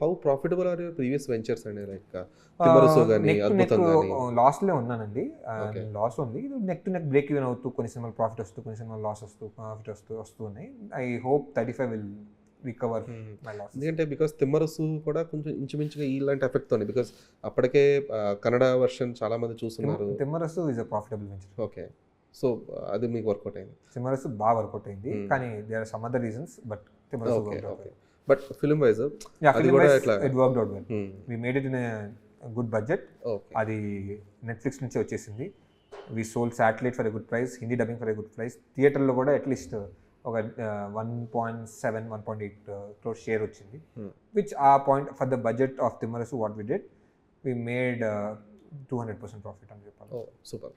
How profitable are your previous ventures అండి like లాస్లో ఉన్నానండి. లాస్ ఉంది. Neck to neck break even అవుతూ కొన్ని సినిమాలు ప్రాఫిట్ వస్తూ కొన్ని సినిమాలు లాస్ వస్తూ ప్రాఫిట్ వస్తూ వస్తూ ఉన్నాయి. I hope thirty five will recover ఎందుకంటే బికాస్ తిమ్మరసు కూడా కొంచెం ఇంచుమించుగా ఇలాంటి ఎఫెక్ట్ తోని బికాస్ అప్పటికే కన్నడ వర్షన్ చాలా మంది చూస్తున్నారు. Thimmarusu is a profitable venture okay so అది మీకు వర్కౌట్ అయింది. తిమ్మరసు బాగా వర్కౌట్ అయింది. Hmm. కానీ there are some other reasons but Thimmarusu okay but film wise అది కూడా ఇట్లా it work out well we made it in good budget అది నెట్ఫ్లిక్స్ నుంచి వచ్చేసింది. We sold satellite for a good price Hindi dubbing for a good price థియేటర్లో కూడా at least ఒక one point seven one point eight crore share వచ్చింది. Hmm. Which uh point for the budget of Thimmarusu what we did we made two hundred percent profit అని చెప్పాలి. Super